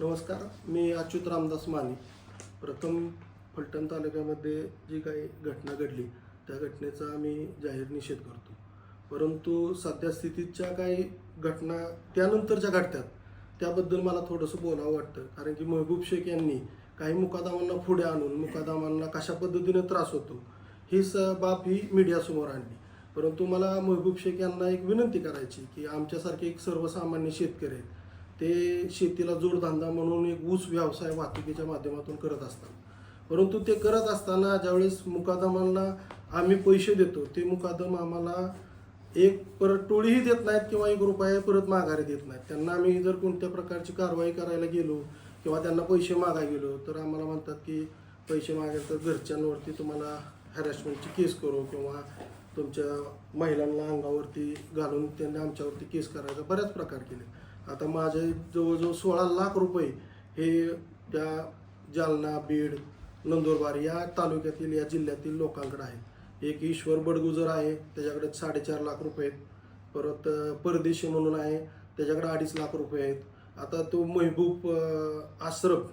नमस्कार मी अच्युत रामदास माने. प्रथम फलटण तालुक्यामध्ये जी काही घटना घडली त्या घटनेचा आम्ही जाहीर निषेध करतो. परंतु सध्या स्थितीच्या काही घटना त्यानंतरच्या घडत्यात त्याबद्दल मला थोडंसं बोलावं वाटतं. कारण की महबूब शेख यांनी काही मुकादामांना पुढे आणून मुकादामांना कशा पद्धतीने त्रास होतो ही स बाब ही मीडियासमोर आणली. परंतु मला महबूब शेख यांना एक विनंती करायची की आमच्यासारखे एक सर्वसामान्य शेतकरी आहेत ते शेतीला जोडधंदा म्हणून एक ऊस व्यवसाय वाहतुकीच्या माध्यमातून करत असतात. परंतु ते करत असताना ज्यावेळेस मुकादमांना आम्ही पैसे देतो ते मुकादम आम्हाला एक परत टोळीही देत नाहीत किंवा एक रुपया परत माघारी देत नाहीत. त्यांना आम्ही जर कोणत्या प्रकारची कारवाई करायला गेलो किंवा त्यांना पैसे मागा गेलो तर आम्हाला म्हणतात की पैसे मागायला तर घरच्यांवरती तुम्हाला हॅरॅसमेंटची केस करू किंवा तुमच्या महिलांना अंगावरती घालून त्यांनी आमच्यावरती केस करायचा बऱ्याच प्रकार केले. आता माझे जवळजवळ सोळा लाख रुपये हे त्या जालना बीड नंदुरबार या तालुक्यातील या जिल्ह्यातील लोकांकडे आहे एक ईश्वर बडगुजर आहे त्याच्याकडे साडेचार लाख रुपये आहेत. परत परदेशी म्हणून आहे त्याच्याकडे अडीच लाख रुपये आहेत. आता तो महबूब आश्रफ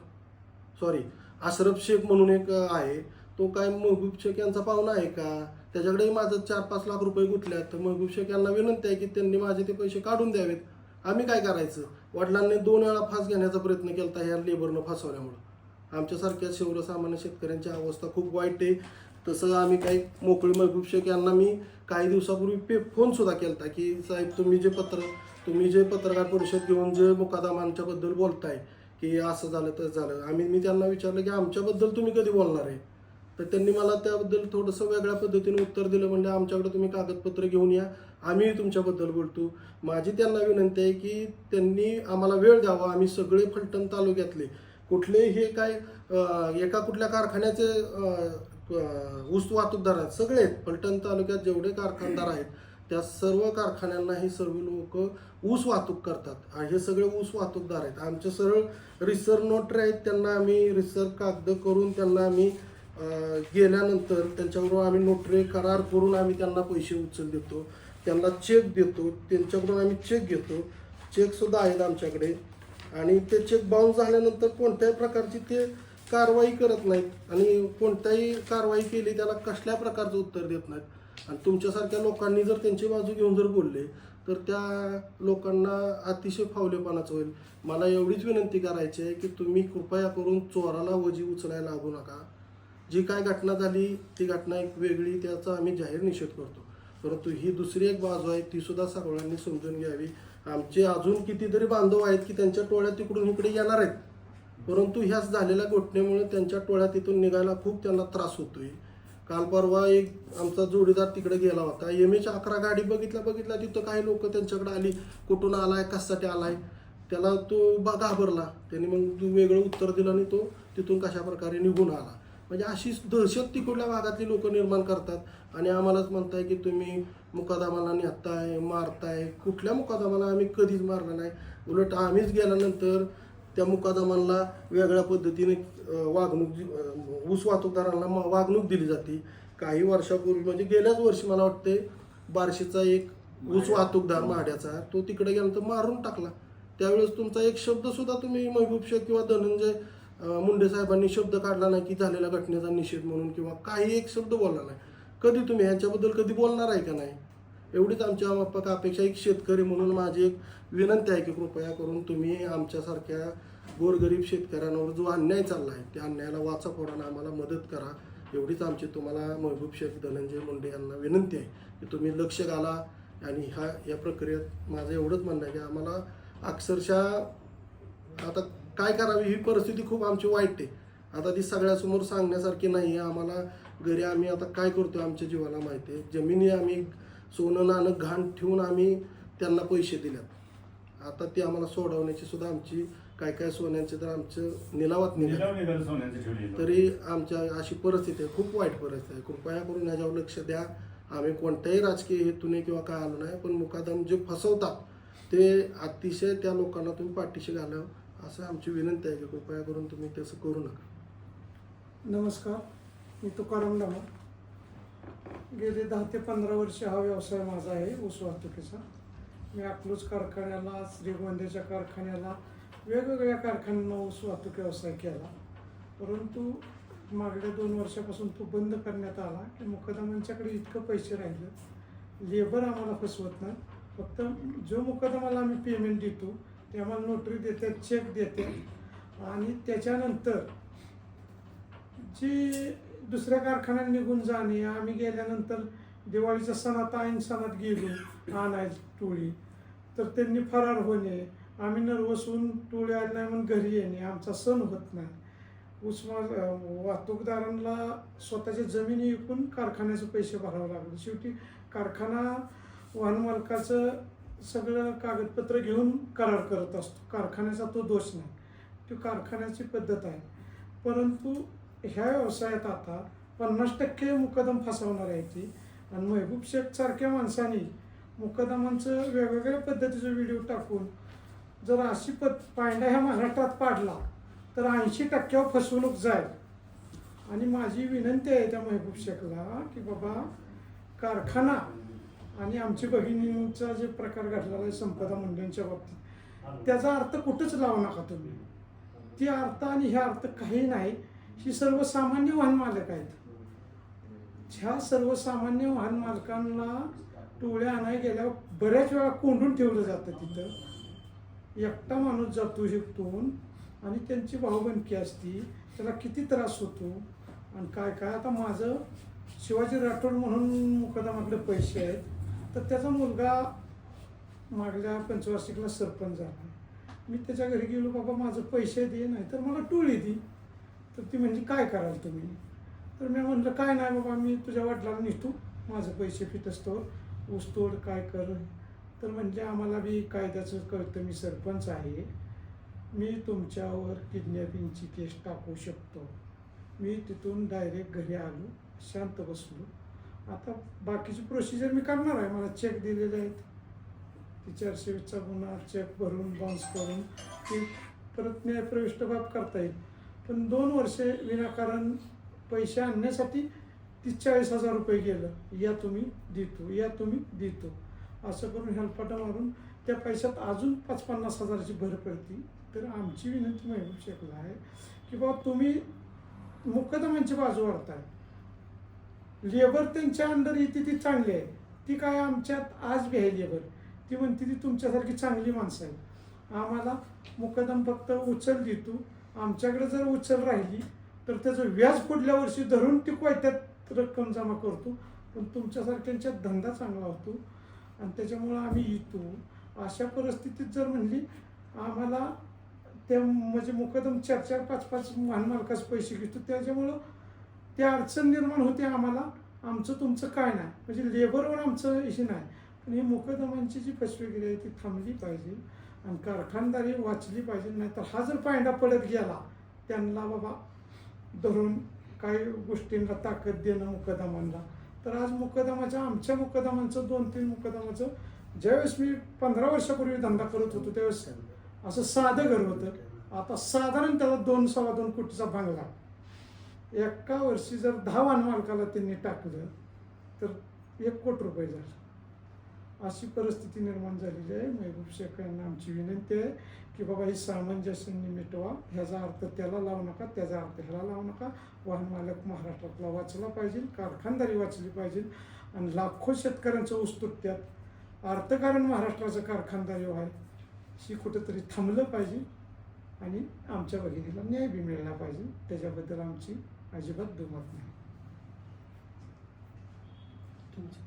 सॉरी आश्रफ शेख म्हणून एक आहे. तो काय महबूब शेख यांचा पाहुणा आहे का? त्याच्याकडेही माझं चार पाच लाख रुपये गुंतल्यात तर महबूब शेख यांना विनंती आहे की त्यांनी माझे ते पैसे काढून द्यावेत. आम्ही काय करायचं? वडिलांनी दोन वेळा फास घेण्याचा प्रयत्न केला ह्या लेबरनं फासवल्यामुळं. आमच्यासारख्या सर्वसामान्य शेतकऱ्यांची अवस्था खूप वाईट आहे. तसं आम्ही काही मोकळी महबूब शेख यांना मी काही दिवसापूर्वी पे फोनसुद्धा केला होता की साहेब तुम्ही जे पत्र तुम्ही जे पत्रकार परिषद घेऊन जे मुकादमांच्याबद्दल बोलताय की असं झालं तसं झालं. आम्ही मी त्यांना विचारलं की आमच्याबद्दल तुम्ही कधी बोलणार आहे? तर त्यांनी मला त्याबद्दल थोडंसं वेगळ्या पद्धतीने उत्तर दिलं म्हणजे आमच्याकडे तुम्ही कागदपत्र घेऊन या आम्ही तुमच्याबद्दल बोलतो. माझी त्यांना विनंती आहे की त्यांनी आम्हाला वेळ द्यावा आम्ही सगळे फलटण तालुक्यातले. कुठले हे काय एका कुठल्या कारखान्याचे ऊस वाहतूकदार आहेत सगळे आहेत. फलटण तालुक्यात जेवढे कारखानदार आहेत त्या सर्व कारखान्यांना हे सर्व लोक ऊस वाहतूक करतात. आणि हे सगळे ऊस वाहतूकदार आहेत. आमचे सरळ रिसर नोटरी आहेत त्यांना आम्ही रिसर कागद करून त्यांना आम्ही गेल्यानंतर त्यांच्याबरोबर आम्ही नोटरी करार करून आम्ही त्यांना पैसे उचल देतो. त्यांना चेक देतो. त्यांच्याकडून आम्ही चेक घेतो. चेकसुद्धा आहेत आमच्याकडे. आणि ते चेक बाउन्स झाल्यानंतर कोणत्याही प्रकारची ते कारवाई करत नाहीत. आणि कोणत्याही कारवाई केली त्याला कसल्या प्रकारचं उत्तर देत नाहीत. आणि तुमच्यासारख्या लोकांनी जर त्यांची बाजू घेऊन जर बोलले तर त्या लोकांना अतिशय फावलेपणाचं होईल. मला एवढीच विनंती करायची आहे की तुम्ही कृपया करून चोराला वजी उचलायला लागू नका. जी काय घटना झाली ती घटना एक वेगळी त्याचा आम्ही जाहीर निषेध करतो. परंतु ही दुसरी एक बाजू आहे ती सुद्धा सगळ्यांनी समजून घ्यावी. आमचे अजून कितीतरी बांधव आहेत की त्यांच्या टोळ्या तिकडून इकडे येणार आहेत. परंतु ह्याच झालेल्या घटनेमुळे त्यांच्या टोळ्या तिथून निघायला खूप त्यांना त्रास होतोय. काल परवा एक आमचा जोडीदार तिकडे गेला होता. एम एच अकरा गाडी बघितल्या बघितल्या तिथं काही लोक त्यांच्याकडे आली. कुठून आलाय कशासाठी आलाय? त्याला तो घाबरला. त्यांनी मग वेगळं उत्तर दिलं आणि तो तिथून कशा प्रकारे निघून आला. म्हणजे अशी दहशत तिकडल्या भागातली लोक निर्माण करतात. आणि आम्हालाच म्हणताय की तुम्ही मुकादमाला नेताय मारताय. कुठल्या मुकादमाला आम्ही कधीच मारला नाही. उलट आम्हीच गेल्यानंतर त्या मुकादमांना वेगळ्या पद्धतीने वागणूक ऊस वाहतूकदारांना वागणूक दिली जाते. काही वर्षापूर्वी म्हणजे गेल्याच वर्षी मला वाटते बार्शीचा एक ऊस वाहतूकदार माड्याचा तो तिकडे गेल्यानंतर मारून टाकला. त्यावेळेस तुमचा एक शब्द सुद्धा तुम्ही महबूब शेख किंवा धनंजय मुंडे साहेबांनी शब्द काढला नाही की झालेल्या घटनेचा निषेध म्हणून किंवा काही एक शब्द बोलला नाही. कधी तुम्ही ह्याच्याबद्दल कधी बोलणार आहे का नाही? एवढीच आमच्या माफक अपेक्षा एक शेतकरी म्हणून माझी एक विनंती आहे की कृपया करून तुम्ही आमच्यासारख्या गोरगरीब शेतकऱ्यांवर जो अन्याय चालला आहे त्या अन्यायाला वाचा फोडानं आम्हाला मदत करा. एवढीच आमची तुम्हाला महबूब शेख धनंजय मुंडे यांना विनंती आहे की तुम्ही लक्ष घाला आणि ह्या या प्रक्रियेत माझं एवढंच म्हणणं आहे की आम्हाला अक्षरशः आता काय करावी ही परिस्थिती खूप आमची वाईट आहे. आता ती सगळ्यासमोर सांगण्यासारखी नाही आहे. आम्हाला घरी आम्ही आता काय करतो आमच्या जीवाला माहिती आहे? जमिनी आम्ही सोनं नाणं घाण ठेवून आम्ही त्यांना पैसे दिल्यात. आता ती आम्हाला सोडवण्याची सुद्धा आमची काय काय सोन्यांचे तर आमचं निलावात निघालं. तरी आमच्या अशी परिस्थिती आहे. खूप वाईट परिस्थिती आहे. कृपया करून याच्यावर लक्ष द्या. आम्ही कोणत्याही राजकीय हेतूने किंवा काय आलो नाही पण मुकादम जे फसवतात ते अतिशय त्या लोकांना तुम्ही पाठीशी घालावं असं आमची विनंती आहे की कृपया करून तुम्ही तसं करू नका. नमस्कार मी तुकाराम डामा गेले दहा ते पंधरा वर्ष हा व्यवसाय माझा आहे ऊस वाहतुकीचा. मी अकलूज कारखान्याला श्रीगोंद्याच्या कारखान्याला वेगवेगळ्या कारखान्यांना ऊस वाहतूक व्यवसाय केला. परंतु मागल्या दोन वर्षापासून तो बंद करण्यात आला की मुकदमांच्याकडे इतकं पैसे राहिलं. लेबर आम्हाला फसवत नाही. फक्त जो मुकदमाला आम्ही पेमेंट देतो ते आम्हाला नोटरी देतात चेक देते आणि त्याच्यानंतर जी दुसऱ्या कारखान्यात निघून जाणे आम्ही गेल्यानंतर दिवाळीच्या सणात ऐन सणात गेलो आणायची टोळी. तर त्यांनी फरार होणे आम्ही नर्वस होऊन टोळी आली नाही म्हणून घरी येणे आमचा सण होत नाही. उस्मा वाहतूकदारांना स्वतःच्या जमिनी विकून कारखान्याचे पैसे भरावे लागले. शेवटी कारखाना वाहन मालकाचं सगळं कागदपत्र घेऊन करार करत असतो. कारखान्याचा तो दोष नाही. तो कारखान्याची पद्धत आहे. परंतु ह्या व्यवसायात आता पन्नास टक्के मुकदम फसवणार आहे ती. आणि महबूब शेख सारख्या माणसांनी मुकदमांचं वेगवेगळ्या पद्धतीचे व्हिडिओ टाकून जर अशी पद पायंडा ह्या महाराष्ट्रात पाडला तर ऐंशी टक्क्यावर फसवणूक जाईल. आणि माझी विनंती आहे त्या महबूब शेखला की बाबा कारखाना आणि आमची बहिणींचा जे प्रकार घडलेला आहे संपदा मुंडेंच्या बाबतीत त्याचा अर्थ कुठंच लावू नका तुम्ही. ती अर्थ आणि हे अर्थ काही नाही ही सर्वसामान्य वाहन मालक आहेत. ह्या सर्वसामान्य वाहन मालकांना टोळ्या आणाय गेल्यावर बऱ्याच वेळा कोंडून ठेवलं जातं तिथं. एकटा माणूस जातो शिकतून आणि त्यांची भाऊबंदकी असती त्याला किती त्रास होतो आणि काय काय? आता माझं शिवाजी राठोड म्हणून मुकदमाकडे पैसे आहेत. तर त्याचा मुलगा मागल्या पंचवार्षिकला सरपंच झाला. मी त्याच्या घरी गेलो बाबा माझं पैसे दे नाही तर मला टोळी दी. तर ती म्हणजे काय कराल तुम्ही? तर मी म्हणलं काय नाही बाबा मी तुझ्या वडिलांना निघतो माझं पैसे फिटस्तोवर ऊसतोड काय कर. तर म्हणजे आम्हाला बी कायद्याचं कळतं मी सरपंच आहे. मी तुमच्यावर किडनॅपिंगची केस टाकू शकतो. मी तिथून डायरेक्ट घरी आलो शांत बसलो. आता बाकीची प्रोसिजर मी करणार आहे. मला चेक दिलेले आहेत. ती चारशे वीसचा गुन्हा चेक भरून बाउन्स करून ती परत न्यायप्रविष्ट बाब करता येईल. पण दोन वर्षे विनाकारण पैसे आणण्यासाठी तीस चाळीस हजार रुपये गेलं. या तुम्ही देतो या तुम्ही देतो. असं करून हेल्पाटा मारून त्या पैशात अजून पाच पन्नास हजाराची भर पडती. तर आमची विनंती मिळू शकला आहे की बाबा तुम्ही मुकदमांची बाजू वाढताय. लेबर त्यांच्या अंडर येते ती चांगली आहे. ती काय आमच्यात आज बी आहे लेबर. ती म्हणते ती तुमच्यासारखी चांगली माणसं आहे आम्हाला मुकदम फक्त उचल देतो आमच्याकडे जर उचल राहिली तर त्याचं व्याज पुढल्या वर्षी धरून ती कोयत्यात रक्कम जमा करतो. पण तुमच्यासारख्यांच्यात धंदा चांगला होतो. आणि त्याच्यामुळं आम्ही येतो. अशा परिस्थितीत जर म्हणली आम्हाला त्या म्हणजे मुकदम चार चार पाच पाच वाहन मालकाचे पैसे घेतो. त्याच्यामुळं त्या अडचण निर्माण होते आम्हाला. आमचं तुमचं काय नाही. म्हणजे लेबरवर आमचं हे नाही. पण ही मुकदमांची जी फसवेगिरी आहे ती थांबली पाहिजे. आणि कारखानदारी वाचली पाहिजे. नाहीतर हा जर पायंडा पडत गेला त्यांना बाबा धरून काही गोष्टींना ताकद देणं मुकदमांना. तर आज मुकदमाच्या आमच्या मुकदमांचं दोन तीन मुकदमाचं ज्यावेळेस मी पंधरा वर्षापूर्वी धंदा करत होतो त्यावेळेस असं साधं घर होतं. आता साधारण त्याला दोन सव्वा दोन कोटीचा बांगला एका वर्षी जर दहा वाहन मालकाला त्यांनी टाकलं तर एक कोटी रुपये झालं. अशी परिस्थिती निर्माण झालेली आहे. महबूब शेख यांना आमची विनंती आहे की बाबा ही सामंजस्याने मिटवा. ह्याचा अर्थ त्याला लावू नका त्याचा अर्थ ह्याला लावू नका. वाहन मालक महाराष्ट्रातला वाचला पाहिजे कारखानदारी वाचली पाहिजे आणि लाखो शेतकऱ्यांचं ऊस अर्थकारण महाराष्ट्राचं कारखानदारी आहे ही कुठंतरी थांबलं पाहिजे. आणि आमच्या भगिनीला न्याय बी मिळाला पाहिजे. त्याच्याबद्दल आमची अजिबात दुमत नाही. तुमची?